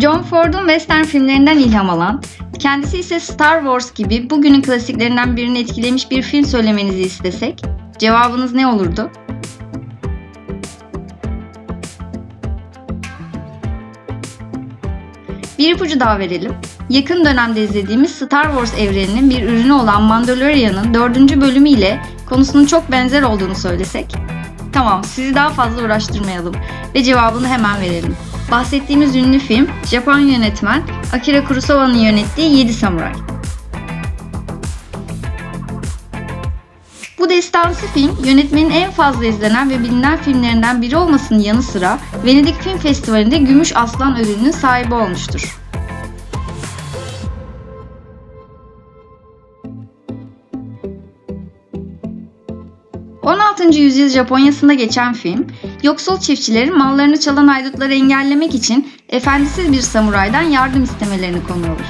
Ford'un western filmlerinden ilham alan, kendisi ise Star Wars gibi bugünün klasiklerinden birini etkilemiş bir film söylemenizi istesek, cevabınız ne olurdu? Bir ipucu daha verelim. Yakın dönemde izlediğimiz Star Wars evreninin bir ürünü olan Mandalorian'ın dördüncü bölümü ile konusunun çok benzer olduğunu söylesek? Tamam, sizi daha fazla uğraştırmayalım ve cevabını hemen verelim. Bahsettiğimiz ünlü film, Japon yönetmen Akira Kurosawa'nın yönettiği 7 Samuray. Bu destansı film, yönetmenin en fazla izlenen ve bilinen filmlerinden biri olmasının yanı sıra Venedik Film Festivali'nde Gümüş Aslan ödülünün sahibi olmuştur. ...16. yüzyıl Japonya'sında geçen film, yoksul çiftçilerin mallarını çalan haydutları engellemek için efendisiz bir samuraydan yardım istemelerini konu alır.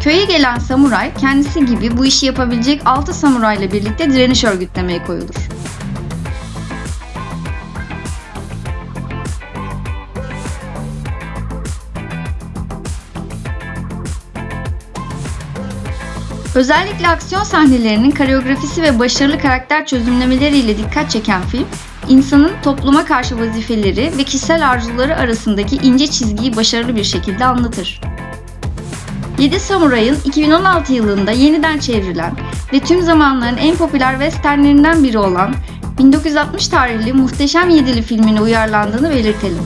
Köye gelen samuray kendisi gibi bu işi yapabilecek 6 samurayla birlikte direniş örgütlemeye koyulur. Özellikle aksiyon sahnelerinin koreografisi ve başarılı karakter çözümlemeleriyle dikkat çeken film, insanın topluma karşı vazifeleri ve kişisel arzuları arasındaki ince çizgiyi başarılı bir şekilde anlatır. 7 Samuray'ın 2016 yılında yeniden çevrilen ve tüm zamanların en popüler westernlerinden biri olan 1960 tarihli Muhteşem Yedili filmine uyarlandığını belirtelim.